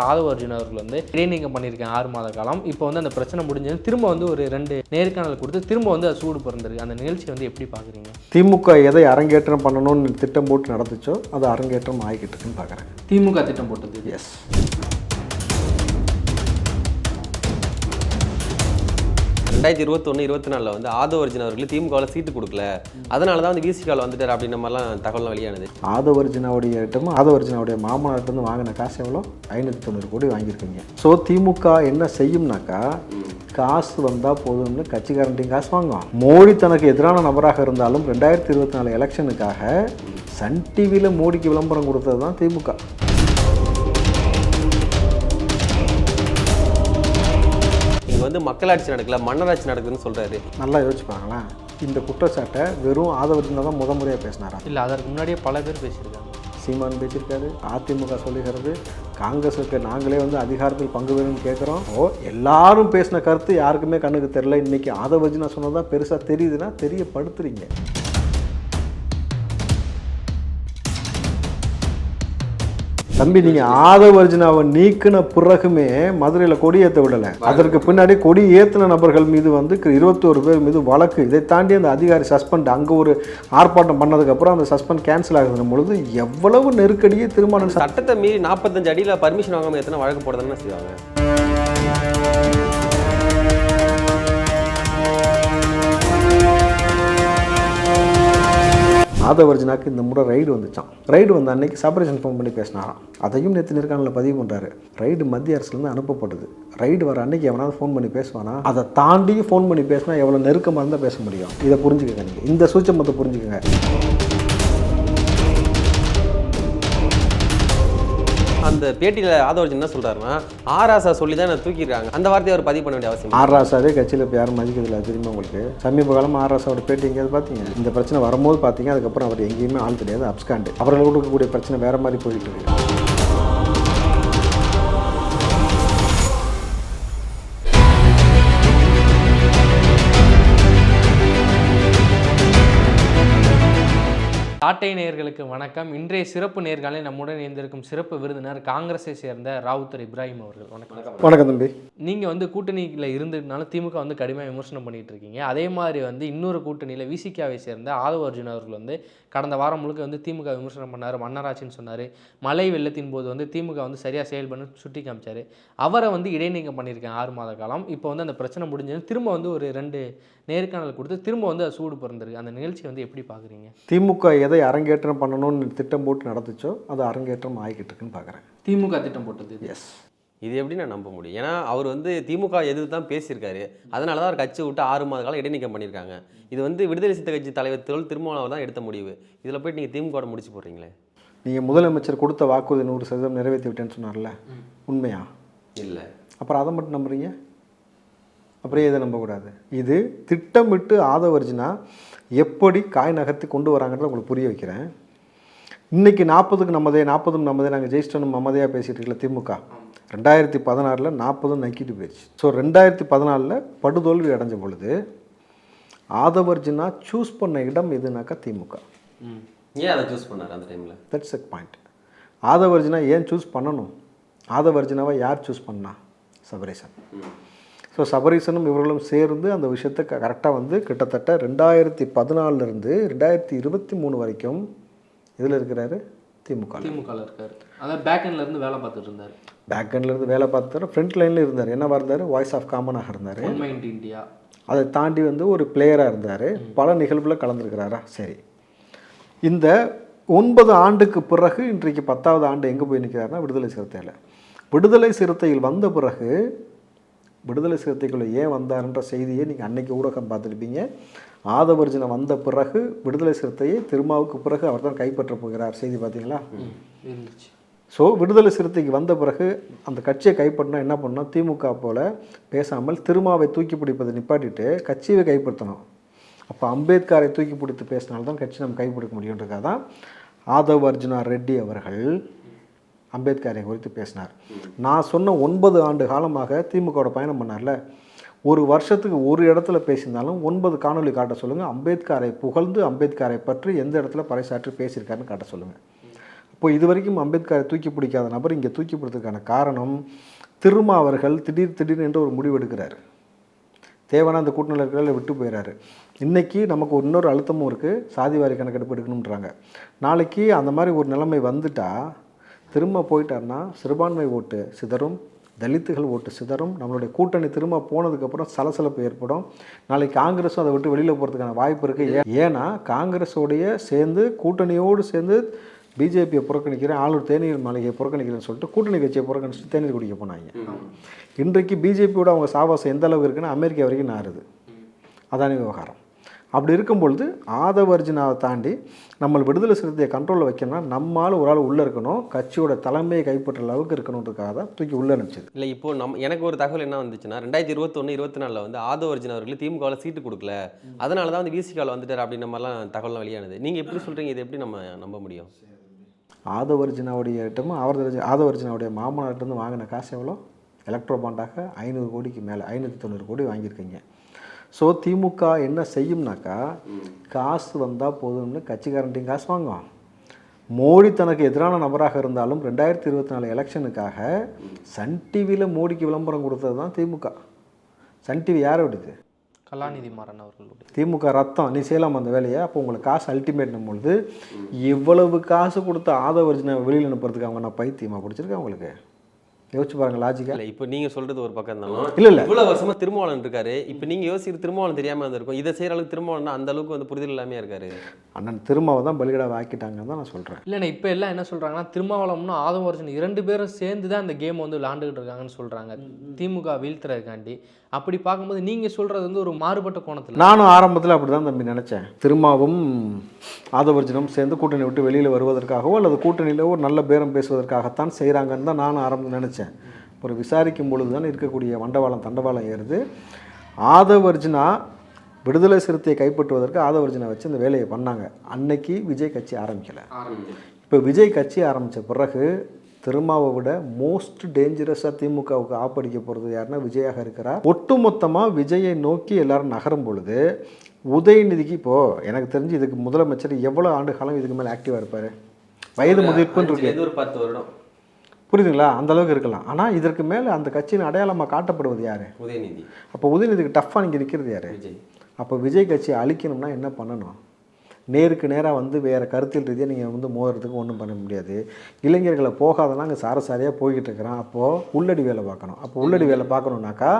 ஆதவ அர்ஜுன் அவர்கள் வந்து இடைநீக்கம் பண்ணியிருக்கேன் ஆறு மாத காலம். இப்போ வந்து அந்த பிரச்சனை முடிஞ்சது திரும்ப வந்து ஒரு ரெண்டு நேர்காணல் கொடுத்து திரும்ப வந்து அது சூடு பிறந்திருக்கு. அந்த நிகழ்ச்சி வந்து எப்படி பார்க்குறீங்க திமுக எதை அரங்கேற்றம் பண்ணணும்னு திட்டம் போட்டு நடந்துச்சோ அது அரங்கேற்றம் ஆகிக்கிட்டு இருக்குன்னு பார்க்குறேன் திமுக திட்டம் போட்டது எஸ் ரெண்டாயிரத்தி இருபத்தொன்று இருபத்தி நாலில் வந்து ஆதவ அர்ஜுன் அவர்களுக்கு திமுகவில் சீட்டு கொடுக்கல. அதனால தான் வந்து விசிகால் வந்துட்டார் அப்படின்ற மாதிரிலாம் தகவலாம் வெளியானது. ஆதவர்ஜினாவுடைய ஐட்டமும் ஆதவர்ஜினாவுடைய மாமனார்ட்டேருந்து வாங்கின காசு எவ்வளோ? ஐநூற்றி தொண்ணூறு கோடி வாங்கியிருக்கீங்க. ஸோ திமுக என்ன செய்யும்னாக்கா காசு வந்தால் போதும்னு கட்சிக்காரன்ட்டையும் காசு வாங்குவோம் மோடி தனக்கு எதிரான நபராக இருந்தாலும் ரெண்டாயிரத்தி இருபத்தி நாலு எலெக்ஷனுக்காக சன் டிவியில் மோடிக்கு விளம்பரம் கொடுத்தது தான் திமுக. வந்து மக்களாட்சி நடக்கல மன்னராட்சி நடக்குதுன்னு சொல்றாரு. நல்லா யோசிச்சு பாருங்களேன் இந்த குற்றச்சாட்டை வெறும் ஆதவர்ஜினா தான் முத முறையாக பேசினாரா? இல்லை அதற்கு முன்னாடியே பல பேர் பேசியிருக்காங்க. சீமான் பேசியிருக்காரு அதிமுக சொல்லுகிறது காங்கிரஸுக்கு நாங்களே வந்து அதிகாரத்தில் பங்கு வேணும்னு கேட்குறோம் ஓ எல்லாரும் பேசின கருத்து யாருக்குமே கண்ணுக்கு தெரில இன்னைக்கு ஆதவர்ஜினா சொன்னதா பெருசாக தெரியுதுன்னா தெரியப்படுத்துறீங்க. தம்பி நீங்கள் ஆதவர்ஜினாவை நீக்கின பிறகுமே மதுரையில் கொடி ஏற்ற விடலை. அதற்கு பின்னாடி கொடி ஏற்றின நபர்கள் மீது வந்து இருபத்தோரு பேர் மீது வழக்கு. இதை தாண்டி அந்த அதிகாரி சஸ்பெண்ட் அங்கே ஒரு ஆர்ப்பாட்டம் பண்ணதுக்கப்புறம் அந்த சஸ்பெண்ட் கேன்சல் ஆகுதுன்னும் பொழுது எவ்வளவு நெருக்கடியை திருமணம் சட்டத்தை மீறி நாற்பத்தஞ்சு அடியில் பர்மிஷன் வாங்காம எத்தனை வழக்கு போடுறதுன்னு செய்வாங்க? மாதவர்ஜனாக்கு இந்த முறை ரைடு வந்துச்சான் ரைடு வந்த அன்னைக்கு செப்பரேஷன் ஃபோன் பண்ணி பேசினாராம். அதையும் நேற்று நேர்காணலில் பதிவு பண்ணுறாரு ரைடு மத்திய அரசுலேருந்து அனுப்பப்படுது ரைடு வர அன்னைக்கு எவனாவது ஃபோன் பண்ணி பேசுவானா? அதை தாண்டியும் ஃபோன் பண்ணி பேசினா எவ்வளோ நெருக்கமாக இருந்தால் பேச முடியும். இதை புரிஞ்சுக்கங்க நீங்கள் இந்த சூச்சமத்தை புரிஞ்சுக்கங்க. அந்த பேட்டியில் ஆதவர்ஜன் என்ன சொல்கிறாருன்னா ஆராசா சொல்லி தான் என்ன தூக்கிடுறாங்க அந்த வார்த்தையை அவர் பதிவு பண்ண வேண்டிய அவசியம் இல்லை. கட்சியில் இப்போ யாரும் மதிக்கிறதில்ல தெரியுமா உங்களுக்கு சமீப காலம் ஆர் பேட்டி எங்கேயாவது பார்த்தீங்க இந்த பிரச்சனை வரும்போது பார்த்தீங்க அதுக்கப்புறம் அவர் எங்கேயுமே ஆள் கிடையாது அப்ஸ்காண்டு அவர்களுக்கு இருக்கக்கூடிய பிரச்சனை வேறு மாதிரி போயிட்டு இருக்கு தாட்டை நேயர்களுக்கு வணக்கம். இன்றைய சிறப்பு நேர்காணலில் நம்முடன் இணைந்திருக்கும் சிறப்பு விருந்தினர் காங்கிரஸை சேர்ந்த ராவுத்தர் இப்ராஹிம் அவர்கள். வணக்கம். வணக்கம் தம்பி. நீங்கள் வந்து கூட்டணியில் இருந்ததுனால திமுக வந்து கடுமையாக விமர்சனம் பண்ணிட்டு இருக்கீங்க. அதே மாதிரி வந்து இன்னொரு கூட்டணியில் விசிகாவை சேர்ந்த ஆதவ அர்ஜுன் அவர்கள் வந்து கடந்த வாரம் முழுக்க வந்து திமுக விமர்சனம் பண்ணார். மன்னராட்சின்னு சொன்னார். மழை வெள்ளத்தின் போது வந்து திமுக வந்து சரியாக செயல்பண்ணு சுட்டி காமிச்சார். அவரை வந்து இடைநீக்கம் பண்ணியிருக்கேன் ஆறு மாத காலம். இப்போ வந்து அந்த பிரச்சனை முடிஞ்சது திரும்ப வந்து ஒரு ரெண்டு நேர்காணல் கொடுத்து திரும்ப வந்து அது சூடு பிறந்திருக்கு அந்த நிகழ்ச்சி வந்து எப்படி பார்க்குறீங்க திமுக எதை அரங்கேற்றம் பண்ணணும்னு திட்டம் போட்டு நடந்துச்சோ அது அரங்கேற்றம் ஆகிக்கிட்டு இருக்குன்னு பார்க்குறேன் திமுக திட்டம் போட்டது இது. எஸ் இது எப்படி நான் நம்ப முடியும். ஏன்னா அவர் வந்து திமுக எதிர்த்து தான் பேசியிருக்காரு. அதனால தான் அவர் கட்சி விட்டு ஆறு மாத காலம் இடைநீக்கம் பண்ணியிருக்காங்க. இது வந்து விடுதலை சித்த கட்சி தலைவர் தொல் திருமாவளவர் தான் எடுத்த முடிவு. இதில் போயிட்டு நீங்கள் திமுக முடிச்சு போடுறீங்களே? நீங்கள் முதலமைச்சர் கொடுத்த வாக்குறுதி நூறு சதவீதம் நிறைவேற்றி விட்டேன்னு சொன்னார்ல உண்மையா? இல்லை. அப்புறம் அதை மட்டும் நம்புறீங்க? அப்புறம் எதை நம்பக்கூடாது? இது திட்டமிட்டு ஆதவர்ஜினா எப்படி காய் நகர்த்தி கொண்டு வராங்கன்றத உங்களுக்கு புரிய வைக்கிறேன். இன்னைக்கு நாற்பதுக்கு நம்மதே நாற்பதும் நம்மதே நாங்கள் ஜெயிச்சிட்டோம் மமதையாக பேசிட்டு இருக்கல திமுக. ரெண்டாயிரத்தி பதினாறில் நாற்பதும் நக்கிட்டு போயிடுச்சு ஸோ ரெண்டாயிரத்தி பதினாலில் படுதோல்வி அடைஞ்ச பொழுது ஆதவர்ஜினா சூஸ் பண்ண இடம் எதுனாக்கா திமுக. ஏன் அதை சூஸ் பண்ணார் அந்த டைமில் தட்ஸ் எ பாயிண்ட் ஆதவர்ஜினா ஏன் சூஸ் பண்ணணும்? ஆதவர்ஜினாவை யார் சூஸ் பண்ணா? சபரீசன். ஸோ சபரீசனும் இவர்களும் சேர்ந்து அந்த விஷயத்தை கரெக்டாக வந்து கிட்டத்தட்ட ரெண்டாயிரத்தி பதினாலிருந்து ரெண்டாயிரத்தி இருபத்தி மூணு வரைக்கும் இதில் இருக்கிறாரு திமுக திமுகவில் இருக்காரு. அதான் பேக் இருந்து வேலை பார்த்துட்டு இருந்தார். பேக் இருந்து வேலை பார்த்தாரு ஃப்ரண்ட் லைனில் இருந்தார். என்னவா இருந்தார் வாய்ஸ் ஆஃப் காமனாக இருந்தார். இந்தியா அதை தாண்டி வந்து ஒரு பிளேயராக இருந்தார். பல நிகழ்வில் கலந்துருக்கிறாரா? சரி. இந்த ஒன்பது ஆண்டுக்கு பிறகு இன்றைக்கு பத்தாவது ஆண்டு எங்கே போய் நிற்கிறாருன்னா விடுதலை சிறுத்தையில். விடுதலை சிறுத்தையில் வந்த பிறகு விடுதலை சிறுத்தைக்குள்ளே ஏன் வந்தாருன்ற செய்தியை நீங்கள் அன்னைக்கு ஊடகம் பார்த்துருப்பீங்க. ஆதவர்ஜனை வந்த பிறகு விடுதலை சிறுத்தையை திருமாவுக்கு பிறகு அவர் தான் கைப்பற்றப் போகிறார். செய்தி பார்த்தீங்களா? ஸோ விடுதலை சிறுத்தைக்கு வந்த பிறகு அந்த கட்சியை கைப்பற்றினா என்ன பண்ணணும்? திமுக போல பேசாமல் திருமாவை தூக்கி பிடிப்பதை நிப்பாட்டிட்டு கட்சியை கைப்பற்றணும் அப்போ அம்பேத்கரை தூக்கி பிடித்து பேசினால்தான் கட்சி நம்ம கைப்பிடிக்க முடியுன்றதுக்காக தான் ஆதவ் அர்ஜுனா ரெட்டி அவர்கள் அம்பேத்கரை குறித்து பேசினார். நான் சொன்ன ஒன்பது ஆண்டு காலமாக திமுகவோட பயணம் பண்ணார்ல ஒரு வருஷத்துக்கு ஒரு இடத்துல பேசியிருந்தாலும் ஒன்பது காணொளி காட்ட சொல்லுங்கள் அம்பேத்கரை புகழ்ந்து அம்பேத்கரை பற்றி எந்த இடத்துல பறைசாற்றி பேசியிருக்காருன்னு காட்ட சொல்லுங்கள் இப்போ இது வரைக்கும் அம்பேத்கரை தூக்கி பிடிக்காத நபர் இங்கே தூக்கி பிடித்ததுக்கான காரணம் திருமா அவர்கள் திடீர் திடீர் என்று ஒரு முடிவு எடுக்கிறார். தேவையான அந்த கூட்டணியில் இருக்கிற விட்டு போயிடுறாரு இன்றைக்கி நமக்கு இன்னொரு அழுத்தமும் இருக்குது சாதிவாரி கணக்கெடுப்பு எடுக்கணுன்றாங்க நாளைக்கு அந்த மாதிரி ஒரு நிலைமை வந்துட்டால் திரும்ப போயிட்டாருன்னா சிறுபான்மை ஓட்டு சிதறும் தலித்துகள் ஓட்டு சிதறும் நம்மளுடைய கூட்டணி திரும்ப போனதுக்கப்புறம் சலசலப்பு ஏற்படும். நாளைக்கு காங்கிரஸும் அதை விட்டு வெளியில் போகிறதுக்கான வாய்ப்பு இருக்குது ஏன்னா காங்கிரஸோடைய சேர்ந்து கூட்டணியோடு சேர்ந்து பிஜேபியை புறக்கணிக்கிறேன் ஆளுநர் தேநீர் மாளிகையை புறக்கணிக்கிறேன்னு சொல்லிட்டு கூட்டணி கட்சியை புறக்கணிச்சுட்டு தேநீர் குடிக்க போனாங்க. இன்றைக்கு பிஜேபியோட அவங்க சாவாசம் எந்த அளவுக்கு இருக்குன்னா அமெரிக்கா வரைக்கும் நாறுது. அதான விவகாரம். அப்படி இருக்கும் பொழுது ஆதவர்ஜினாவை தாண்டி நம்ம விடுதலை சிறுத்தையை கண்ட்ரோலில் வைக்கணும்னா நம்மால் ஒரு ஆள் உள்ளே இருக்கணும். கட்சியோட தலைமையை கைப்பற்ற அளவுக்கு இருக்கணுன்றதுக்காக தான் தூக்கி உள்ளே அனுப்பிச்சது இல்லை இப்போ நம்ம எனக்கு ஒரு தகவல் என்ன வந்துச்சுன்னா ரெண்டாயிரத்தி இருபத்தொன்று இருபத்தி நாலில் வந்து ஆதவ அர்ஜுன் அவர்கள் திமுகவில் சீட்டு கொடுக்கல. அதனால தான் வந்து விசிகாவில் வந்துட்டார் அப்படின்ற மாதிரிலாம் தகவல்லாம் வெளியானது. நீங்கள் எப்படி சொல்கிறீங்க இது எப்படி நம்ம நம்ப முடியும்? ஆதவர்ஜினாவுடைய இடமும் ஆவர்ஜி ஆதவர்ஜினாவுடைய மாமனார்கிட்டருந்து வாங்கின காசு எவ்வளோ? எலக்ட்ரோ பாண்டாக ஐநூறு கோடிக்கு மேலே ஐநூற்றி தொண்ணூறு கோடி வாங்கியிருக்கீங்க. ஸோ திமுக என்ன செய்யும்னாக்கா காசு வந்தால் போதும்னு கட்சிக்காரன்ட்டையும் காசு வாங்குவோம் மோடி தனக்கு எதிரான நபராக இருந்தாலும் ரெண்டாயிரத்தி இருபத்தி நாலு எலெக்ஷனுக்காக சன் டிவியில் மோடிக்கு விளம்பரம் கொடுத்தது தான் திமுக. சன் டிவி யாரை விடுது கலாநிதி மாறன் அவர்களுடைய திமுக ரத்தம். நீ செய்யலாம் அந்த வேலையை? அப்போ உங்களுக்கு காசு அல்டிமேட் பொழுது இவ்வளவு காசு கொடுத்த ஆதவர்ஜினை வெளியில் அனுப்புறதுக்கு அவங்க நான் பைத்தியமாக பிடிச்சிருக்கேன் உங்களுக்கு? யோசிச்சு பாருங்க லாஜிக்கா இல்லை இப்போ நீங்கள் சொல்கிறது ஒரு பக்கம் இருந்தாலும் இல்லை இல்லை. இவ்வளோ வருஷமா திருமாவளவன் இருக்காரு. இப்போ நீங்கள் யோசிக்கிற திருமாவளவன் தெரியாமல் இருந்திருக்கும். இதை செய்கிற அளவுக்கு திருமாவளவன் அந்த அளவுக்கு வந்து புரிதல் இல்லாமையா இருக்காரு. அண்ணன் திருமாவை தான் பலிகடாவை ஆக்கிட்டாங்கன்னு தான் நான் சொல்கிறேன் இல்லைண்ணே இப்போ எல்லாம் என்ன சொல்கிறாங்கன்னா திருமாவளவனும் ஆதவர்ஜன் இரண்டு பேரும் சேர்ந்து தான் இந்த கேம் வந்து விளாண்டுக்கிட்டு இருக்காங்கன்னு சொல்கிறாங்க திமுக வீழ்த்துறதுக்காண்டி. அப்படி பார்க்கும்போது நீங்கள் சொல்கிறது வந்து ஒரு மாறுபட்ட கோணத்தில். நானும் ஆரம்பத்தில் அப்படி தான் தம்பி நினச்சேன். திருமாவும் ஆதவர்ஜனும் சேர்ந்து கூட்டணி விட்டு வெளியில் வருவதற்காகவோ அல்லது கூட்டணியில் ஒரு நல்ல பேரம் பேசுவதற்காகத்தான் செய்கிறாங்கன்னு தான் நானும் ஆரம்பத்தில் நினச்சேன். அப்புறம் விசாரிக்கும் பொழுது தான் இருக்கக்கூடிய வண்டவாளம் தண்டவாளம் ஏறுது. ஆதவர்ஜுனா விடுதலை சிறுத்தையை கைப்பற்றுவதற்கு ஆதவர்ஜுனை வச்சு இந்த வேலையை பண்ணாங்க. அன்னைக்கு விஜய் கட்சி ஆரம்பிக்கலை. இப்போ விஜய் கட்சி ஆரம்பித்த பிறகு திருமாவை விட மோஸ்ட் டேஞ்சரஸாக திமுகவுக்கு ஆப்படிக்க போகிறது யாருன்னா விஜயாக இருக்கிறார். ஒட்டுமொத்தமாக விஜயை நோக்கி எல்லாரும் நகரும் பொழுது உதயநிதிக்கு இப்போது எனக்கு தெரிஞ்சு இதுக்கு முதலமைச்சர் எவ்வளோ ஆண்டு காலம் இதுக்கு மேலே ஆக்டிவாக இருப்பார்? வயது முதிர்ப்புன்னு இருக்கு. ஒரு பத்து வருடம். புரியுதுங்களா? அந்த அளவுக்கு இருக்கலாம். ஆனால் இதற்கு மேலே அந்த கட்சியின் அடையாளமாக காட்டப்படுவது யார்? உதயநிதி. அப்போ உதயநிதிக்கு டஃப்பாக நீங்கள் நிற்கிறது யார்? அப்போ விஜய் கட்சியை அழிக்கணும்னா என்ன பண்ணணும்? நேருக்கு நேராக வந்து வேறு கருத்தியல் ரீதியாக நீங்கள் வந்து மோதுறதுக்கு ஒன்றும் பண்ண முடியாது. இளைஞர்களை போகாதெல்லாம் அங்கே சாரசாரியாக போய்கிட்டு இருக்கிறான். அப்போது உள்ளடி வேலை பார்க்கணும். அப்போ உள்ளடி வேலை பார்க்கணுன்னாக்கா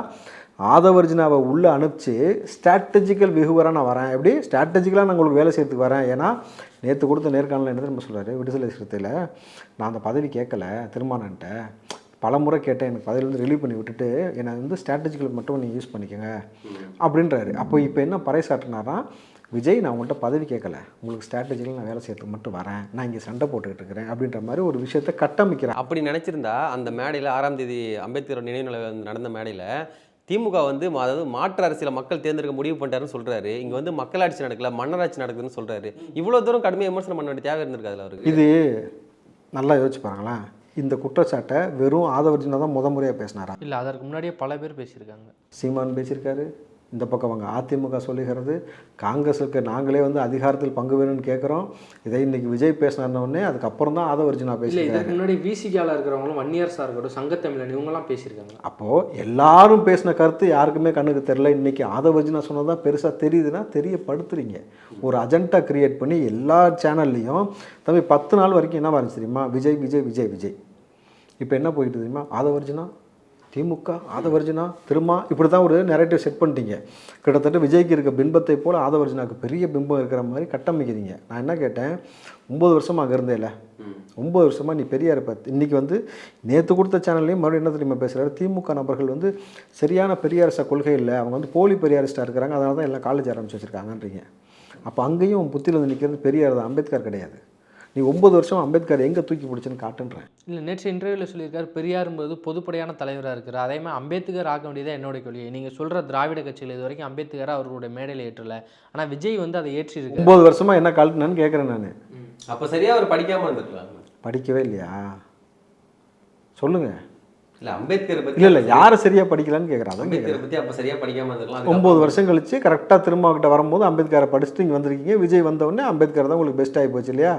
ஆதவர்ஜினாவை உள்ளே அனுப்பிச்சு ஸ்ட்ராட்டஜிக்கல் விகுவராக நான் வரேன். எப்படி? ஸ்ட்ராட்டஜிக்கலாக நான் உங்களுக்கு வேலை செய்யறதுக்கு வரேன். ஏன்னா நேற்று கொடுத்த நேர்காணல என்ன தெரியுமா சொல்றாரு? விடுதலை சிறுத்தையில் நான் அந்த பதவி கேட்கல திருமானன்ட்ட பல முறை கேட்டேன். எனக்கு பதவியிலேருந்து ரிலீவ் பண்ணி விட்டுட்டு என்னை வந்து ஸ்ட்ராட்டஜிக்கல் மட்டும் நீங்கள் யூஸ் பண்ணிக்கோங்க. அப்படின்றாரு. அப்போ இப்போ என்ன பறைசாட்டினாரா விஜய் நான் உங்கள்கிட்ட பதவி கேட்கல. உங்களுக்கு ஸ்ட்ராட்டஜியில் நான் வேலை செய்யறதுக்கு மட்டும் வரேன். நான் இங்கே சண்டை போட்டுக்கிட்டு இருக்கிறேன் அப்படின்ற மாதிரி ஒரு விஷயத்தை கட்டமைக்கிறேன் அப்படி நினைச்சிருந்தா அந்த மேடையில் ஆறாம் தேதி அம்பேத்கர் நினைவு நடந்த மேடையில் திமுக வந்து அதாவது மாற்று அரசியல மக்கள் தேர்ந்தெடுக்க முடிவு பண்ணிட்டாருன்னு சொல்றாரு. இங்க வந்து மக்களாட்சி நடக்கல மன்னராட்சி நடக்குதுன்னு சொல்றாரு. இவ்வளவு தூரம் கடுமையாக விமர்சனம் பண்ண வேண்டிய தேவை இருந்திருக்காதுல அவருக்கு. இது நல்லா யோசிச்சு பாருங்களேன் இந்த குற்றச்சாட்டை வெறும் ஆதவர்ஜினா தான் முத முறையாக பேசினாரா? இல்லை அதற்கு முன்னாடியே பல பேர் பேசியிருக்காங்க. சீமான் பேசியிருக்காரு. இந்த பக்கம் அவங்க அதிமுக சொல்லுகிறது காங்கிரஸுக்கு நாங்களே வந்து அதிகாரத்தில் பங்கு வேணும்னு கேட்குறோம். இதை இன்னைக்கு விஜய் பேசினார்ன உடனே அதுக்கப்புறம் தான் ஆதவர்ஜினா இல்லை பேசியிருக்காரு. இதுக்கு முன்னாடி விசிகாவில் இருக்கிறவங்களும் வன்னியர்ஸாக இருக்கட்டும் சங்கத்தமிழன் இவங்கெல்லாம் பேசியிருக்காங்க. அப்போது எல்லாரும் பேசின கருத்து யாருக்குமே கண்ணுக்கு தெரில இன்றைக்கி ஆதவர்ஜினா சொன்னதான் பெருசாக தெரியுதுன்னா தெரியப்படுத்துறீங்க. ஒரு அஜெண்டா கிரியேட் பண்ணி எல்லா சேனல்லையும் தம்பி பத்து நாள் வரைக்கும் என்ன இருந்துச்சு தெரியுமா? விஜய் விஜய் விஜய் விஜய். இப்போ என்ன போயிட்டு தெரியுமா? ஆதவர்ஜினா திமுக ஆதவர்ஜினா திருமா இப்படி தான் ஒரு நெரேட்டிவ் செட் பண்ணிட்டீங்க. கிட்டத்தட்ட விஜய்க்கு இருக்க பிம்பத்தை போல் ஆதவர்ஜினாவுக்கு பெரிய பிம்பம் இருக்கிற மாதிரி கட்டமைக்கிறீங்க. நான் என்ன கேட்டேன்? ஒம்பது வருஷமா அங்கே இருந்தேல. ஒம்பது வருஷமாக நீ பெரியார் பார்த்து இன்றைக்கி வந்து நேற்று கொடுத்த சேனல்லையும் மறுபடியும் என்ன தெரியுமா பேசுகிறாரு திமுக நபர்கள் வந்து சரியான பெரியாரிச கொள்கை இல்லை. அவங்க வந்து போலி பெரியாரிஸ்டாக இருக்கிறாங்க. அதனால தான் எல்லாம் காலேஜ் ஆரம்பிச்சு வச்சுருக்காங்கன்றீங்க. அப்போ அங்கேயும் உன் புத்தியில் வந்து நிற்கிறது பெரியார் தான். அம்பேத்கர் கிடையாது. நீ ஒம்பது வருஷம் அம்பேத்கர் எங்கே தூக்கி பிடிச்சுன்னு காட்டுன்றேன். இல்லை நேற்று இன்டர்வியூவில் சொல்லியிருக்காரு பெரியார் என்பது பொதுப்படையான தலைவராக இருக்கிறார். அதே மாதிரி அம்பேத்கர் ஆக்க வேண்டியது என்னோட கொள்கை நீங்கள் சொல்கிற திராவிட கட்சியில் இது வரைக்கும் அம்பேத்கரை அவர்களுடைய மேடையில் ஏற்றலை. ஆனால் விஜய் வந்து அதை ஏற்றி இருக்கு ஒம்பது வருஷமா என்ன கழட்டினான்னு கேட்குறேன் நான். அப்ப சரியா அவர் படிக்காம இருந்திருக்கலாம். படிக்கவே இல்லையா? சொல்லுங்கள் இல்ல அம்பேத்கர் பத்தி இல்லை இல்லை யாரை சரியாக படிக்கலான்னு கேட்குறான் அதான் அம்பேத்கர் பத்தி அப்ப சரியா படிக்காம இருந்திருக்கலாம். ஒம்பது வருஷம் கழிச்சு கரெக்டாக திரும்ப கிட்ட வரும்போது அம்பேத்கரை படிச்சுட்டு இங்கே வந்திருக்கீங்க. விஜய் வந்தவுடனே அம்பேத்கர் தான் உங்களுக்கு பெஸ்ட் ஆகி போச்சு இல்லையா?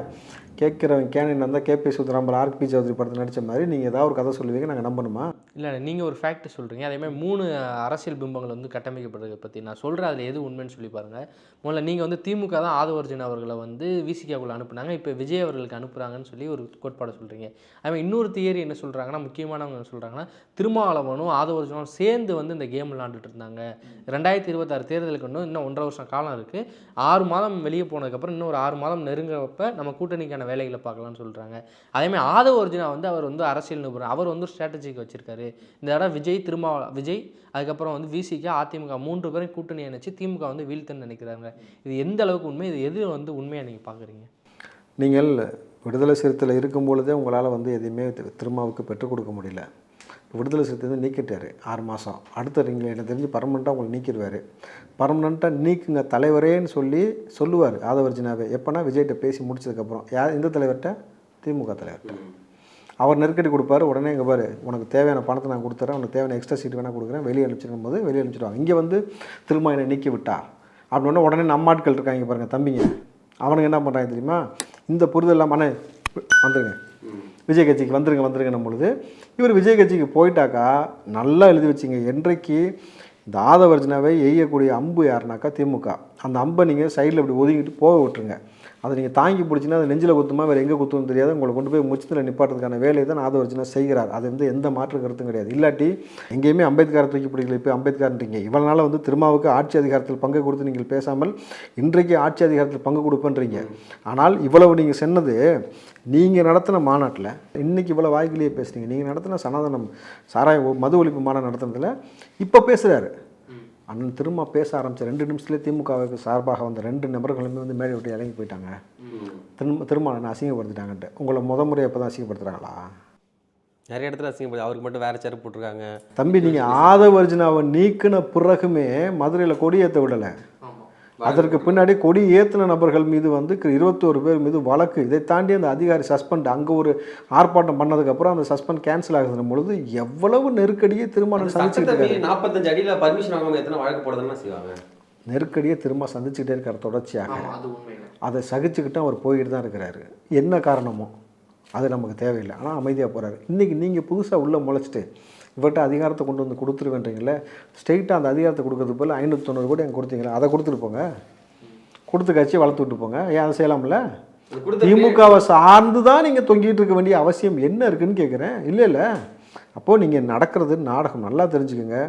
கேட்குறவன் கேனின் இருந்தால் K B Sundarambal R P Chowdhury படத்தில் நடித்த மாதிரி நீங்கள் ஏதாவது ஒரு கதை சொல்லுவீங்க நாங்கள் நம்பணுமா? இல்லை நீங்கள் ஒரு ஃபேக்ட் சொல்கிறீங்க அதேமாதிரி மூணு அரசியல் பிம்பங்கள் வந்து கட்டமைக்கப்படுறதை பற்றி நான் சொல்கிறேன் அதில் எது உண்மைன்னு சொல்லி பாருங்கள் முதல்ல நீங்கள் வந்து திமுக தான் ஆதவர்ஜன் அவர்களை வந்து விசிகாக்குள்ளே அனுப்புனாங்க. இப்போ விஜய் அவர்களுக்கு அனுப்புகிறாங்கன்னு சொல்லி ஒரு கோட்பாடை சொல்கிறீங்க அதுமாதிரி இன்னொரு தியரி என்ன சொல்கிறாங்கன்னா முக்கியமானவங்க என்ன சொல்கிறாங்கன்னா திருமாவளவனும் ஆதவர்ஜனும் சேர்ந்து வந்து இந்த கேம் விளாண்டுட்டு இருந்தாங்க. ரெண்டாயிரத்தி இருபத்தாறு தேர்தலுக்கு இன்னும் இன்னும் ஒன்றரை வருஷம் காலம் இருக்குது ஆறு மாதம் வெளியே போனதுக்கப்புறம் இன்னும் ஒரு ஆறு மாதம் நெருங்குறப்ப நம்ம கூட்டணிக்கான வேலைகளை பார்க்கலாம்னு சொல்கிறாங்க அதேமாதிரி ஆதவர்ஜனா வந்து அவர் வந்து அரசியல் நிபுணர் அவர் வந்து ஸ்ட்ராட்டஜிக்கு வச்சுருக்காரு. இந்த இடம் விஜய் திருமாவள விஜய் அதுக்கப்புறம் வந்து விசிக்கு அதிமுக மூன்று பேரும் கூட்டணி அணைச்சி திமுக வந்து வீழ்த்துன்னு நினைக்கிறாங்க. இது எந்த அளவுக்கு உண்மை? இது எது வந்து உண்மையாக நீங்கள் பார்க்குறீங்க நீங்கள் விடுதலை சிறுத்தையில் இருக்கும் பொழுதே உங்களால் வந்து எதையுமே திருமாவுக்கு பெற்றுக் கொடுக்க முடியல. விடுதலை சிறுத்தை வந்து நீக்கிட்டார் ஆறு மாதம் அடுத்த நீங்கள் எனக்கு தெரிஞ்சு பர்மனெண்ட்டாக உங்களை நீக்கிடுவார். பர்மனெண்ட்டாக நீக்குங்க தலைவரேன்னு சொல்லி சொல்லுவார் ஆதவர்ஜினாவே. எப்போனா விஜய்கிட்ட பேசி முடிச்சதுக்கப்புறம். யார்? எந்த தலைவர்கிட்ட? திமுக தலைவர்கிட்ட. அவர் நெருக்கடி கொடுப்பாரு உடனே இங்கே பாரு உனக்கு தேவையான பணத்தை நான் கொடுத்துறேன் உனக்கு தேவையான எக்ஸ்ட்ரா சீட் வேணால் கொடுக்குறேன் வெளியே அனுப்பிச்சிடும் போது வெளியே அனுப்பிச்சிடுவாங்க இங்கே வந்து திரும்ப என்னை நீக்கி விட்டா அப்படின்னா உடனே நம்ம ஆட்கள் இருக்காங்க பாருங்கள் தம்பிங்க. அவனுங்க என்ன பண்ணுறாங்க தெரியுமா? இந்த புரிதல் இல்லாமல் அண்ணே வந்துருங்க. விஜய் கட்சிக்கு வந்துருங்க வந்துருங்கன்னும் பொழுது இவர் விஜய் கட்சிக்கு போயிட்டாக்கா நல்லா எழுதி வச்சிங்க. என்றைக்கு இந்த ஆதவர்ஜனாவை எய்யக்கூடிய அம்பு யாருனாக்கா திமுக. அந்த அம்பை நீங்கள் சைடில் இப்படி ஒதுங்கிட்டு போக விட்டுருங்க. அதை நீங்கள் தாங்கி பிடிச்சின்னா அது நெஞ்சில் குத்துமா வேறு எங்கே குத்துன்னு தெரியாது. உங்களை கொண்டு போய் முச்சத்தில் நிப்பாட்டுறதுக்கான வேலையை தான் ஆதவர்ஜனா செய்கிறார். அது வந்து எந்த மாற்று கருத்தும் கிடையாது. இல்லாட்டி எங்கேயுமே அம்பேத்கர் தூக்கி பிடிக்கல இப்போ அம்பேத்கர்ன்றீங்க. இவ்வளோ நாள் வந்து திருமாவுக்கு ஆட்சி அதிகாரத்தில் பங்கு கொடுத்து நீங்கள் பேசாமல் இன்றைக்கு ஆட்சி அதிகாரத்தில் பங்கு கொடுப்பேன்றீங்க. ஆனால் இவ்வளவு நீங்கள் சொன்னது நீங்கள் நடத்தின மாநாட்டில் இன்றைக்கி இவ்வளோ வாய்க்கிலேயே பேசுனீங்க. நீங்கள் நடத்தின சனாதனம் சாராய மது ஒழிப்பு மாநாடு நடத்துனதுல இப்போ பேசுகிறாரு அண்ணன் திரும்ப பேச ஆரம்பிச்ச ரெண்டு நிமிஷத்துலேயே திமுகவுக்கு சார்பாக வந்த ரெண்டு நபர்களுமே வந்து மேடை விட்டு இறங்கி போயிட்டாங்க. திரும்ப திரும்ப அண்ணன் அசிங்கப்படுத்திட்டாங்கன்ட்டு உங்களை முத முறை எப்போ தான் அசிங்கப்படுத்துகிறாங்களா நிறைய இடத்துல அசிங்கப்படுது அவருக்கு மட்டும் வேற செருப்பு போட்டிருக்காங்க. தம்பி நீங்கள் ஆதவர்ஜுனாவை நீக்கின பிறகுமே மதுரையில் கொடி ஏற்ற விடலை. அதற்கு பின்னாடி கொடி ஏற்றின நபர்கள் மீது வந்து இருபத்தோரு பேர் மீது வழக்கு. இதை தாண்டி அந்த அதிகாரி சஸ்பெண்ட் அங்கே ஒரு ஆர்ப்பாட்டம் பண்ணதுக்கப்புறம் அந்த சஸ்பெண்ட் கேன்சல் ஆகுதுன்ற பொழுது எவ்வளவு நெருக்கடியை திருமணம் சந்திச்சுக்கிட்டு இருக்காரு. நாற்பத்தஞ்சு அடியில் பர்மிஷன் வாங்காம எத்தனை வழக்கு போடுறதுன்னு செய்வாங்க? நெருக்கடியை திரும்ப சந்திச்சுக்கிட்டே இருக்கார் தொடர்ச்சியாக. அதை சகிச்சுக்கிட்டு அவர் போய்கிட்டு தான் இருக்கிறாரு. என்ன காரணமோ அது நமக்கு தேவையில்லை. ஆனால் அமைதியாக போகிறாரு இன்றைக்கி நீங்கள் புதுசாக உள்ளே முளைச்சிட்டு இவர்கிட்ட அதிகாரத்தை கொண்டு வந்து கொடுத்துருவேன்றீங்களே ஸ்ட்ரெயிட்டாக அந்த அதிகாரத்தை கொடுக்கறது போல் ஐநூற்றி தொண்ணூறு கோடி அங்கே கொடுத்தீங்களா? அதை கொடுத்துட்டு போங்க. கொடுத்து கட்சி வளர்த்து விட்டு போங்க. ஏன் அதை செய்யலாம்ல? திமுகவை சார்ந்து தான் நீங்கள் தொங்கிட்டு இருக்க வேண்டிய அவசியம் என்ன இருக்குன்னு கேட்குறேன் இல்லை இல்லை. அப்போது நீங்கள் நடக்கிறது நாடகம். நல்லா தெரிஞ்சுக்கோங்க.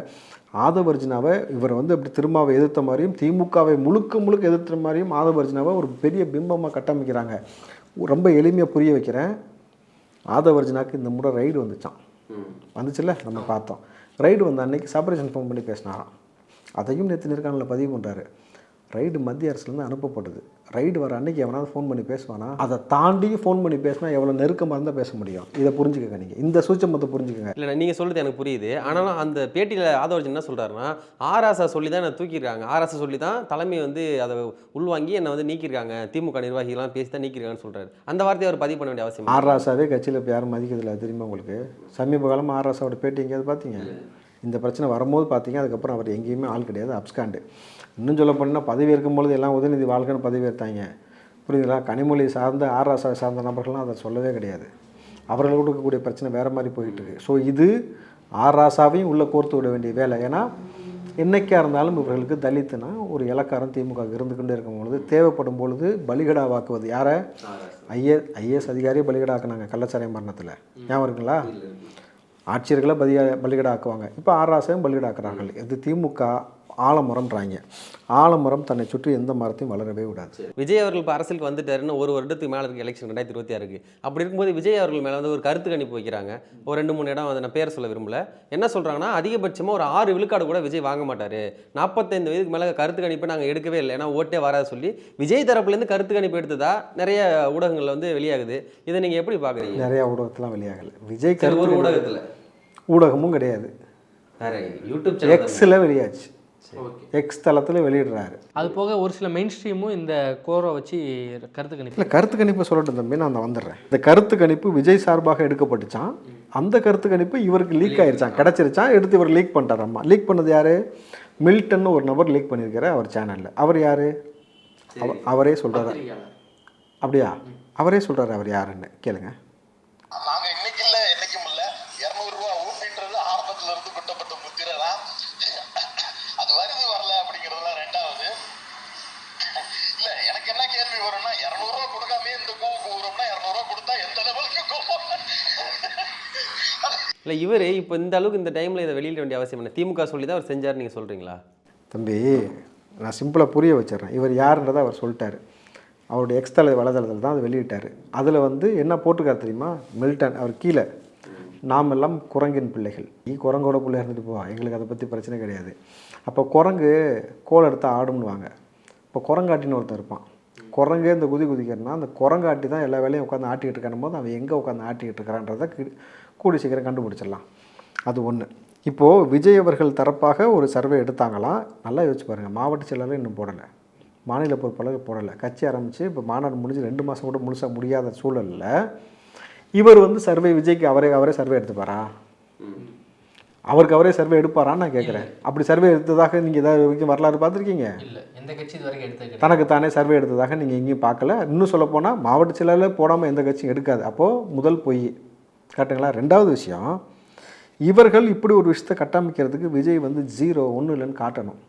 ஆதவர்ஜினாவை இவர் வந்து அப்படி திருமாவை எதிர்த்த மாதிரியும் திமுகவை முழுக்க முழுக்க எதிர்த்த மாதிரியும் ஆதவர்ஜினாவை ஒரு பெரிய பிம்பமாக கட்டமைக்கிறாங்க. ரொம்ப எளிமையாக புரிய வைக்கிறேன். ஆதவர்ஜினாக்கு இந்த முறை ரைடு வந்துச்சான் வந்துச்சுல்ல? நம்ம பார்த்தோம். ரைடு வந்த அன்னைக்கு செப்பரேஷன் ஃபோன் பண்ணி பேசினாராம். அதையும் நேற்று நேர்காணலில் பதிவு பண்ணுறாரு ரைடு மத்திய அரசுலேருந்து அனுப்பப்படுது ரைடு வர அன்னைக்கு எவனாவது ஃபோன் பண்ணி பேசுவானா? அதை தாண்டி ஃபோன் பண்ணி பேசினா எவ்வளோ நெருக்கமாக இருந்தால் பேச முடியும்? இதை புரிஞ்சுக்கங்க நீங்கள் இந்த சூச்சமத்தை புரிஞ்சுக்கங்க. இல்லை நீங்கள் சொல்றது எனக்கு புரியுது. ஆனாலும் அந்த பேட்டியில் ஆதவர்ஜன் என்ன சொல்கிறாருன்னா ஆராசா சொல்லி தான் என்னை தூக்கியிருக்காங்க. ஆராசா சொல்லி தான் தலைமை வந்து அதை உள்வாங்கி என்னை வந்து நீக்கியிருக்காங்க. திமுக நிர்வாகிகள்லாம் பேசி தான் நீக்கியிருக்காங்கன்னு சொல்கிறாரு அந்த வார்த்தையை அவர் பதிவு பண்ண வேண்டிய அவசியம் ஆர் ராசாவே கட்சியில் இப்போ யாரும் மதிக்கிறதில்ல. தெரியுமா உங்களுக்கு? சமீப காலமாக ஆர் ராசாவோட பேட்டி எங்கேயாவது பார்த்தீங்க? இந்த பிரச்சனை வரும்போது பார்த்தீங்க. அதுக்கப்புறம் அவர் எங்கேயுமே ஆள் கிடையாது. அப்ஸ்காண்டு. இன்னும் சொல்ல போனால் பதவி இருக்கும்பொழுது எல்லாம் உதயநிதி வாழ்க்கைன்னு பதவி எடுத்தாங்க புரியுதுங்களா? கனிமொழி சார்ந்த ஆர் ராசா சார்ந்த நபர்கள்லாம் அதை சொல்லவே கிடையாது. அவர்களுக்கு இருக்கக்கூடிய பிரச்சனை வேறு மாதிரி போயிட்டு இருக்கு. ஸோ இது ஆர் ராசாவையும் உள்ளே கோர்த்து விட வேண்டிய வேலை. ஏன்னா என்னைக்கா இருந்தாலும் இவர்களுக்கு தலித்துனா ஒரு இலக்காரம் திமுக இருந்து கொண்டே இருக்கும் பொழுது தேவைப்படும் பொழுது பலிகடாவாக்குவது. யாரை? ஐஏ ஐஏஎஸ் அதிகாரியை பலிகடாக்குனாங்க கள்ளச்சாராய மரணத்தில். ஞாபகம் இருக்குங்களா? ஆட்சியர்களை பலியா பலிகடா ஆக்குவாங்க இப்போ ஆராசையும் பலிகடாக்குறார்கள். இது திமுக ஆலமரம்ன்றாங்க. ஆலமரம் தன்னை சுற்றி எந்த மரத்தையும் வளரவே விடாது. விஜய் அவர்கள் இப்போ அரசியலுக்கு வந்துட்டாருன்னு ஒரு வருடத்துக்கு மேலே இருக்கு எலெக்ஷன் ரெண்டாயிரத்தி இருபத்தி ஆறுக்கு. அப்படி இருக்கும்போது விஜய் அவர்கள் மேலே வந்து ஒரு கருத்து கணிப்பு வைக்கிறாங்க. ஒரு ரெண்டு மூணு இடம் வந்து நான் பேர் சொல்ல விரும்பல. என்ன சொல்கிறாங்கன்னா அதிகபட்சமாக ஒரு ஆறு விழுக்காடு கூட விஜய் வாங்க மாட்டார். நாற்பத்தைந்து வயதுக்கு மேலே கருத்து கணிப்பை நாங்கள் எடுக்கவே இல்லை. ஏன்னா ஓட்டே வராது சொல்லி விஜய் தரப்புலேருந்து கருத்து கணிப்பு எடுத்ததா நிறைய ஊடகங்களில் வந்து வெளியாகுது. இதை நீங்கள் எப்படி பார்க்குறீங்க நிறையா ஊடகத்தெலாம் வெளியாகலை. விஜய் ஒரு ஊடகத்தில். ஊடகமும் கிடையாது. யூடியூப் எக்ஸில் வெளியாச்சு. எக்ஸ் தளத்தில் வெளியிடுறாரு. அது போக ஒரு சில மெயின் ஸ்ட்ரீமும் இந்த கோரை வச்சு கருத்து கணிப்பு. இல்லை கருத்து கணிப்பு சொல்லட்டும் தம்பி நான் அந்த வந்துடுறேன். இந்த கருத்து கணிப்பு விஜய் சார்பாக எடுக்கப்பட்டுச்சான் அந்த கருத்து கணிப்பு இவருக்கு லீக் ஆயிருச்சான் கிடச்சிருச்சான் எடுத்து இவர் லீக் பண்ணிட்டார் அம்மா. லீக் பண்ணது யார்? மில்டன்னு ஒரு நபர் லீக் பண்ணியிருக்காரு அவர் சேனலில் அவர் யார்? அவரே சொல்கிறாரு அப்படியா? அவரே சொல்கிறாரு அவர் யாருன்னு. கேளுங்க. இல்லை இவர் இப்போ இந்த அளவுக்கு இந்த டைமில் இதை வெளியிட வேண்டிய அவசியம் என்ன? திமுக சொல்லி தான் அவர் செஞ்சார் நீங்கள் சொல்கிறீங்களா தம்பி நான் சிம்பிளாக புரிய வச்சிடறேன். இவர் யாருன்றதை அவர் சொல்லிட்டார். அவருடைய எக்ஸ்தலை வலைதளத்தில் தான் அதை வெளியிட்டார். அதில் வந்து என்ன போட்டிருக்காரு தெரியுமா? மில்டன் அவர் கீழே. நாம் எல்லாம் குரங்கின் பிள்ளைகள். நீ குரங்கோட பிள்ளை இருந்துட்டு போவா எங்களுக்கு அதை பற்றி பிரச்சனை கிடையாது. அப்போ குரங்கு கோல் எடுத்து ஆடும்னுவாங்க. இப்போ குரங்காட்டின்னு ஒருத்தன் இருப்பான். குரங்கே இந்த குதி குதிக்கிறனா அந்த குரங்காட்டி தான் எல்லா வேலையும் உட்காந்து ஆட்டிக்கிட்டு இருக்கணும் போது அவன் எங்கே உட்காந்து ஆட்டிக்கிட்டு இருக்கிறான்றத கி- கூடி சீக்கிரம் கண்டுபிடிச்சிடலாம். அது ஒன்று இப்போது விஜய் அவர்கள் தரப்பாக ஒரு சர்வே எடுத்தாங்களாம் நல்லா யோசிச்சு பாருங்கள் மாவட்ட செயலாளர் இன்னும் போடலை. மாநில பொறுப்பாளர் போடலை. கட்சி ஆரம்பித்து இப்போ மாநாடு முடிஞ்சு ரெண்டு மாதம் கூட முழுசாக முடியாத சூழலில் இவர் வந்து சர்வே விஜய்க்கு அவரே அவரே சர்வே எடுத்துப்பாரா? அவருக்கு அவரே சர்வே எடுப்பாரான்னு நான் கேட்குறேன் அப்படி சர்வே எடுத்ததாக நீங்கள் ஏதாவது வரைக்கும் வரலாறு பார்த்துருக்கீங்க? தனக்கு தானே சர்வே எடுத்ததாக நீங்கள் எங்கேயும் பார்க்கல. இன்னும் சொல்லப்போனால் மாவட்ட செயலாளர் போடாமல் எந்த கட்சியும் எடுக்காது. அப்போது முதல் பொய். கரெக்டுங்களா ரெண்டாவது விஷயம் இவர்கள் இப்படி ஒரு விஷயத்தை கட்டமைக்கிறதுக்கு விஜய் வந்து ஜீரோ ஒன்றும் இல்லைன்னு காட்டணும்.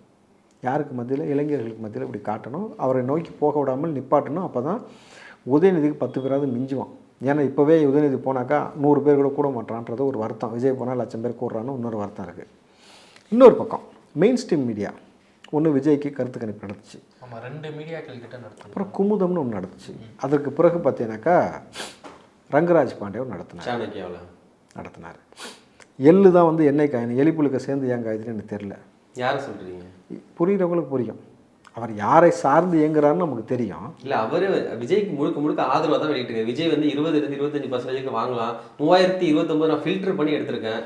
யாருக்கு மத்தியில்? இளைஞர்களுக்கு மத்தியில் இப்படி காட்டணும். அவரை நோக்கி போக விடாமல் நிப்பாட்டணும். அப்போ தான் உதயநிதிக்கு பத்து பேராவது மிஞ்சுவான். ஏன்னா இப்போவே உதயநிதி போனாக்கா நூறு பேர் கூட கூட மாட்டான்றது ஒரு வருத்தம். விஜய் போனால் லட்சம் பேர் கூடுறான்னு இன்னொரு வருத்தம் இருக்குது இன்னொரு பக்கம் மெயின் ஸ்ட்ரீம் மீடியா ஒன்று விஜய்க்கு கருத்து கணிப்பு நடத்துச்சு ஆமாம் ரெண்டு மீடியாக்கள் கிட்ட நடத்தும் அப்புறம் குமுதம்னு ஒன்று நடந்துச்சு. அதற்கு பிறகு பார்த்தீங்கன்னாக்கா ரங்கராஜ் பாண்டே நடத்தினார். சாணக்கியாவில். நடத்தினார். எள்ளு தான் வந்து எண்ணெய் காயின் எலிப்புழுக்க சேர்ந்து ஏன் காயுதுன்னு எனக்கு தெரில யாரை சொல்கிறீங்க புரிகிறவங்களுக்கு புரியும். அவர் யாரை சார்ந்து இயங்குறாருன்னு நமக்கு தெரியும். இல்லை அவர் விஜய்க்கு முழுக்க முழுக்க ஆதரவாக தான் வெளியிட்டிருக்காரு விஜய் வந்து இருபதுலேருந்து இருபத்தஞ்சு பர்சன்டேஜ்க்கு வாங்கலாம். மூவாயிரத்தி இருபத்தொம்பது நான் ஃபில்டர் பண்ணி எடுத்திருக்கேன்.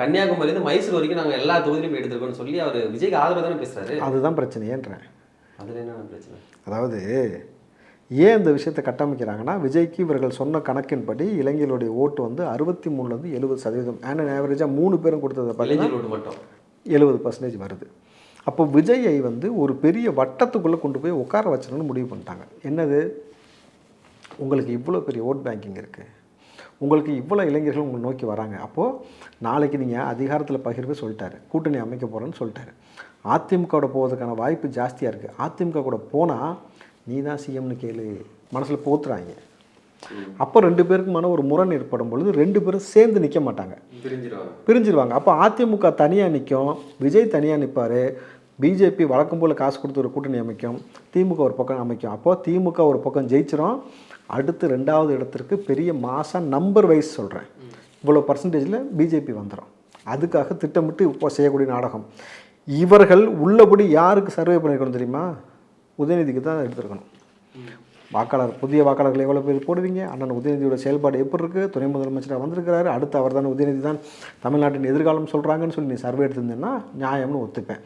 கன்னியாகுமரியிலேருந்து மைசூர் வரைக்கும் நாங்கள் எல்லா தொகுதியிலும் எடுத்திருக்கோம்னு சொல்லி அவர் விஜய்க்கு ஆதரவாக தானே பேசுறாரு. அதுதான் பிரச்சனையேன்றேன். அதில் என்ன பிரச்சனை? அதாவது ஏன் இந்த விஷயத்தை கட்டமைக்கிறாங்கன்னா விஜய்க்கு இவர்கள் சொன்ன கணக்கின்படி இளைஞர்களுடைய ஓட்டு வந்து அறுபத்தி மூணுலேருந்து எழுபது சதவீதம். ஆன் ஆவரேஜாக மூணு பேரும் கொடுத்ததை பார்த்தீங்கன்னா மட்டும். எழுபது பர்சன்டேஜ் வருது. அப்போ விஜயை வந்து ஒரு பெரிய வட்டத்துக்குள்ளே கொண்டு போய் உட்கார வச்சிடணும்னு முடிவு பண்ணிட்டாங்க. என்னது? உங்களுக்கு இவ்வளோ பெரிய ஓட் பேங்கிங் இருக்குது உங்களுக்கு இவ்வளோ இளைஞர்கள் உங்களை நோக்கி வராங்க. அப்போது நாளைக்கு நீங்கள் அதிகாரத்தில் பகிர்வு சொல்லிட்டாரு. கூட்டணி அமைக்க போகிறேன்னு சொல்லிட்டாரு. அதிமுகவோட போவதுக்கான வாய்ப்பு ஜாஸ்தியாக இருக்குது அதிமுக கூட போனால் நீ தான் சிஎம்னு கேளு. மனசில் போத்துறாங்க. அப்போ ரெண்டு பேருக்குமான ஒரு முரண் ஏற்படும் பொழுது ரெண்டு பேரும் சேர்ந்து நிற்க மாட்டாங்க. பிரிஞ்சிருவாங்க. பிரிஞ்சிருவாங்க. அப்போ அதிமுக தனியாக நிற்கும் விஜய் தனியாக நிற்பார் பிஜேபி வழக்கம் போல் காசு கொடுத்து ஒரு கூட்டணி அமைக்கும் திமுக ஒரு பக்கம் அமைக்கும். அப்போ திமுக ஒரு பக்கம் ஜெயிச்சிரும். அடுத்து ரெண்டாவது இடத்திற்கு பெரிய மாதம் நம்பர் வைஸ் சொல்கிறேன் இவ்வளோ பர்சன்டேஜில் பிஜேபி வந்துடும் அதுக்காக திட்டமிட்டு இப்போ செய்யக்கூடிய நாடகம். இவர்கள் உள்ளபடி யாருக்கு சர்வே பண்ணியிருக்கணும் தெரியுமா? உதயநிதிக்கு தான் எடுத்திருக்கணும். வாக்காளர் புதிய வாக்காளர்கள் எவ்வளோ பேர் போடுவீங்க? அண்ணன் உதயநிதியோட செயல்பாடு எப்படி இருக்குது துணை முதலமைச்சராக வந்திருக்கிறாரு. அடுத்து அவர் தானே உதயநிதி தான் தமிழ்நாட்டின் எதிர்காலம் சொல்கிறாங்கன்னு சொல்லி நீ சர்வே எடுத்திருந்தேன்னா நியாயம்னு ஒத்துப்பேன்.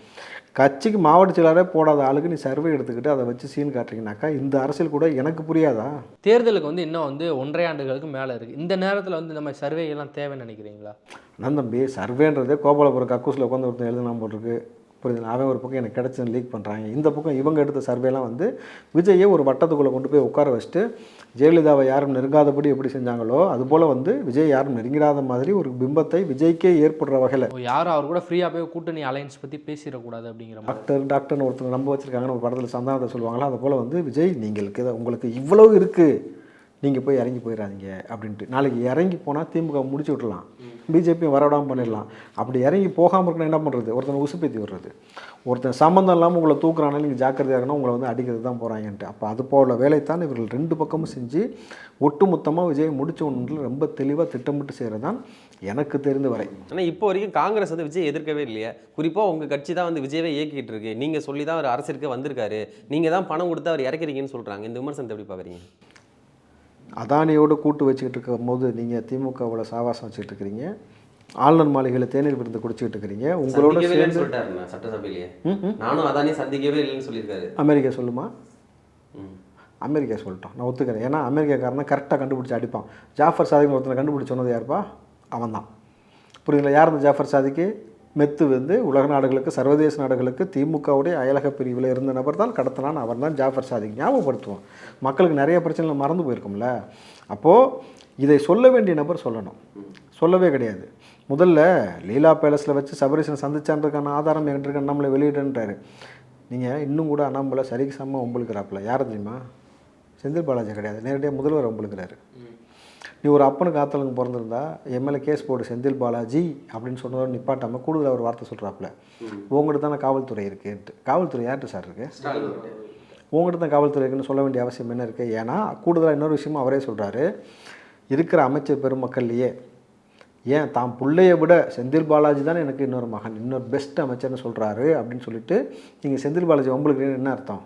கட்சிக்கு மாவட்ட செயலாளரே போடாத ஆளுக்கு நீ சர்வே எடுத்துக்கிட்டு அதை வச்சு சீன் காட்டுறீங்கனாக்கா இந்த அரசியல் கூட எனக்கு புரியாதா? தேர்தலுக்கு வந்து இன்னும் வந்து ஒன்றரை ஆண்டுகளுக்கு மேலே இருக்குது இந்த நேரத்தில் வந்து மாதிரி சர்வே எல்லாம் தேவைன்னு நினைக்கிறீங்களா? அண்ணன் தம்பி சர்வேன்றதே கோபாலபுரம் கக்கூஸில் உட்காந்து ஒருத்தன் எழுதுனா போட்டிருக்கு. புரியுது அவன் ஒரு பக்கம் எனக்கு கிடச்சது லீக் பண்ணுறாங்க இந்த பக்கம் இவங்க எடுத்த சர்வேலாம் வந்து விஜயை ஒரு வட்டத்துக்குள்ளே கொண்டு போய் உட்கார வச்சுட்டு ஜெயலலிதாவை யாரும் நெருங்காதபடி எப்படி செஞ்சாங்களோ அதுபோல் வந்து விஜய் யாரும் நெருங்கிடாத மாதிரி ஒரு பிம்பத்தை விஜய்க்கே ஏற்படுற வகையில். யாரும் அவர் கூட ஃப்ரீயாக போய் கூட்டணி அலையன்ஸ் பற்றி பேசிடக்கூடாது அப்படிங்கிற டாக்டர் டாக்டர்னு ஒருத்தர் நம்ப வச்சிருக்காங்கன்னு ஒரு படத்தில் சந்தானத்தை சொல்லுவாங்களா அது போல் வந்து விஜய் நீங்களுக்கு இதை- உங்களுக்கு இவ்வளவு இருக்குது நீங்கள் போய் இறங்கி போயிடாதீங்க அப்படின்ட்டு. நாளைக்கு இறங்கி போனால் திமுக முடிச்சு விட்றலாம் பிஜேபியும் வரவிடாமல் பண்ணிடலாம். அப்படி இறங்கி போகாமல் இருக்கணும் என்ன பண்ணுறது ஒருத்தனை உசுப்பேத்தி விடுறது. ஒருத்தன் சம்மந்தம் இல்லாமல் உங்களை தூக்குறானே நீங்கள் ஜாக்கிரதையாக இருக்கணும் உங்களை வந்து அடிக்கிறது தான் போகிறாங்கன்ட்டு அப்போ அது போல வேலைத்தான் இவர்கள் ரெண்டு பக்கமும் செஞ்சு ஒட்டுமொத்தமாக விஜய் முடிச்ச ஒன்றில் ரொம்ப தெளிவாக திட்டமிட்டு செய்கிறது தான் எனக்கு தெரிந்து வரை. ஆனால் இப்போ வரைக்கும் காங்கிரஸ் வந்து விஜய் எதிர்க்கவே இல்லையா. குறிப்பாக உங்கள் கட்சி தான் வந்து விஜயவே இயக்கிட்டு இருக்கு. நீங்கள் சொல்லி தான் அவர் அரசிற்கு வந்திருக்காரு. நீங்கள் தான் பணம் கொடுத்து அவர் இறக்கிறீங்கன்னு சொல்கிறாங்க இந்த விமர்சனத்தை எப்படி பார்க்குறீங்க அதானியோடு கூட்டு வச்சுக்கிட்டு இருக்கும் போது நீங்கள் திமுகவோட சாவாசம் வச்சுக்கிட்டு இருக்கிறீங்க ஆளுநர் மாளிகையில் தேநீர் விருந்து குடிச்சிக்கிட்டு இருக்கிறீங்க உங்களோட சேர்ந்து சட்டசபையிலேயே நானும் அதானே சந்திக்கவே இல்லைன்னு சொல்லியிருக்காரு. அமெரிக்கா சொல்லுமா? ம். அமெரிக்கா சொல்லிட்டோம் நான் ஒத்துக்கிறேன். ஏன்னா அமெரிக்காக்காரனை கரெக்டாக கண்டுபிடிச்சி அடிப்பான். ஜாஃபர் சாதிக் ஒருத்தனை கண்டுபிடிச்சி சொன்னது யாருப்பா? அவன் தான் புரியுதுங்களா? யார் இந்த ஜாஃபர் சாதிக்கு? மெத்து வந்து உலக நாடுகளுக்கு சர்வதேச நாடுகளுக்கு திமுகவுடைய அயலக பிரிவில் இருந்த நபர் தான் கடத்தினான் அவர் தான் ஜாஃபர் சாதிக் ஞாபகப்படுத்துவோம். மக்களுக்கு நிறைய பிரச்சனைகள் மறந்து போயிருக்கும்ல. அப்போது இதை சொல்ல வேண்டிய நபர் சொல்லணும். சொல்லவே கிடையாது. முதல்ல லீலா பேலஸில் வச்சு சபரிசனை சந்திச்சான்றதுக்கான ஆதாரம் என்கிட்ட இருக்க அண்ணாமலை வெளியிடுன்றாரு. நீங்கள் இன்னும் கூட அண்ணாமலை சரிக்கு சமமாக ஒம்பளுக்கிறாப்புல யார் தெரியுமா? செந்தில் பாலாஜி கிடையாது. நேரடியாக முதல்வர் உங்களுக்குறாரு நீ ஒரு அப்பனுக்கு ஆத்தலுங்க பிறந்திருந்தா மேலே கேஸ் போடு செந்தில் பாலாஜி அப்படின்னு சொன்னதோட நிப்பாட்டாமல் கூடுதலாக ஒரு வார்த்தை சொல்கிறாப்புல உங்கள்கிட்ட தானே காவல்துறை இருக்குன்ட்டு. காவல்துறை யார்கிட்ட சார் இருக்குது உங்கள்கிட்ட தான் காவல்துறை இருக்குன்னு சொல்ல வேண்டிய அவசியம் என்ன இருக்குது ஏன்னா கூடுதலாக இன்னொரு விஷயமும் அவரே சொல்கிறாரு இருக்கிற அமைச்சர் பெருமக்கள்லையே ஏன் தான் பிள்ளைய விட செந்தில் பாலாஜி தானே எனக்கு இன்னொரு மகன் இன்னொரு பெஸ்ட் அமைச்சர்னு சொல்கிறாரு அப்படின்னு சொல்லிட்டு நீங்கள் செந்தில் பாலாஜி வம்பளுக்கு என்ன அர்த்தம்?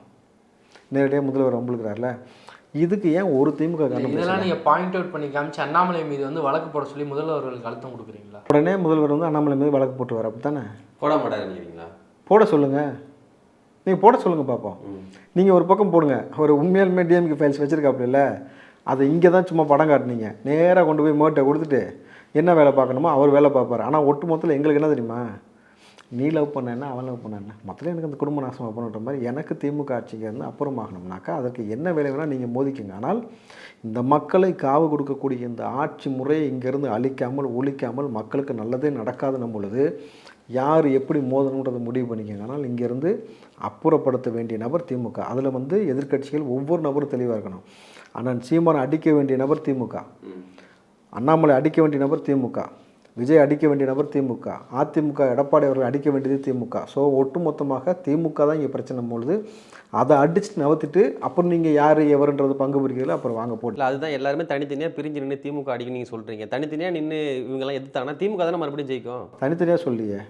நேரடியாக முதல்வர் வம்பளுக்கிறார்ல இதுக்கு ஏன் ஒரு திமுக? இதெல்லாம் நீங்கள் பாயிண்ட் அவுட் பண்ணி காமிச்சு அண்ணாமலை மீது வந்து வழக்கு போட சொல்லி முதல்வர்களுக்கு அழுத்தம் கொடுக்குறீங்களா? உடனே முதல்வர் வந்து அண்ணாமலை மீது வழக்கு போட்டு வர அப்படி தானே போட மாட்டாருங்களா போட சொல்லுங்கள் நீங்கள் போட சொல்லுங்கள் பார்ப்போம் நீங்கள் ஒரு பக்கம் போடுங்க. ஒரு உண்மையாலுமே டிஎம்கே ஃபைல்ஸ் வச்சுருக்காப்புல அதை இங்கே தான் சும்மா படம் காட்டுனீங்க. நேராக கொண்டு போய் மோட்டை கொடுத்துட்டு என்ன வேலை பார்க்கணுமோ அவர் வேலை பார்ப்பார். ஆனால் ஒட்டு மொத்தத்தில் எங்களுக்கு என்ன தெரியுமா? நீ லவ் பண்ண என்ன அவன் லவ் பண்ண என்ன? மொத்தத்தில் எனக்கு அந்த குடும்ப நாசமாக பண்ணுற மாதிரி எனக்கு திமுக ஆட்சிக்கு இருந்து அப்புறமாகணும்னாக்கா அதற்கு என்ன வேலை வேணால் நீங்கள் மோதிக்குங்க. ஆனால் இந்த மக்களை காவு கொடுக்கக்கூடிய இந்த ஆட்சி முறையை இங்கேருந்து அழிக்காமல் ஒழிக்காமல் மக்களுக்கு நல்லதே நடக்காதுன்னும் பொழுது யார் எப்படி மோதணுன்றதை முடிவு பண்ணிக்கங்க. ஆனால் இங்கேருந்து அப்புறப்படுத்த வேண்டிய நபர் திமுக. அதில் வந்து எதிர்க்கட்சிகள் ஒவ்வொரு நபரும் தெளிவாக இருக்கணும். அண்ணன் சீமானை அடிக்க வேண்டிய நபர் திமுக. அண்ணாமலை அடிக்க வேண்டிய நபர் திமுக. விஜய் அடிக்க வேண்டிய நபர் திமுக. அதிமுக எடப்பாடி அவர்கள் அடிக்க வேண்டியது திமுக. ஸோ ஒட்டுமொத்தமாக திமுக தான் இங்கே பிரச்சனை பொழுது அதை அடிச்சுட்டு நவத்திட்டு அப்புறம் நீங்கள் யார் எவருன்றது பங்கு பிரிக்கிறீங்களோ அப்புறம் வாங்க போட்டு அதுதான் எல்லாருமே தனித்தனியாக பிரிஞ்சு நின்று திமுக அடிக்க நீங்கள் சொல்கிறீங்க தனித்தனியாக நின்று இவங்கெல்லாம் எதிர்த்தாங்கன்னா திமுக தானே மறுபடியும் ஜெயிக்கும்? தனித்தனியாக சொல்லியே.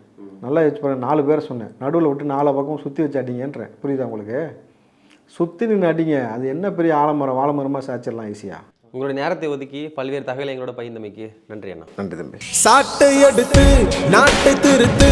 நல்லா யோசிச்சு பாருங்க நாலு பேரை சொன்னேன். நடுவில் விட்டு நாலு பக்கம் சுற்றி வச்சு அடிங்கன்றேன். புரியுதா உங்களுக்கு? சுற்றி நின்று அடிங்க. அது என்ன பெரிய ஆலமரம் வாழைமரமாக சாச்சிடலாம் ஈஸியாக உங்களுடைய நேரத்தை ஒதுக்கி பல்வேறு தகவலை எங்களோட பகிர்ந்தமைக்கு நன்றி அண்ணா. நன்றி தம்பி. சாட்டை எடுத்து நாட்டை திருத்து.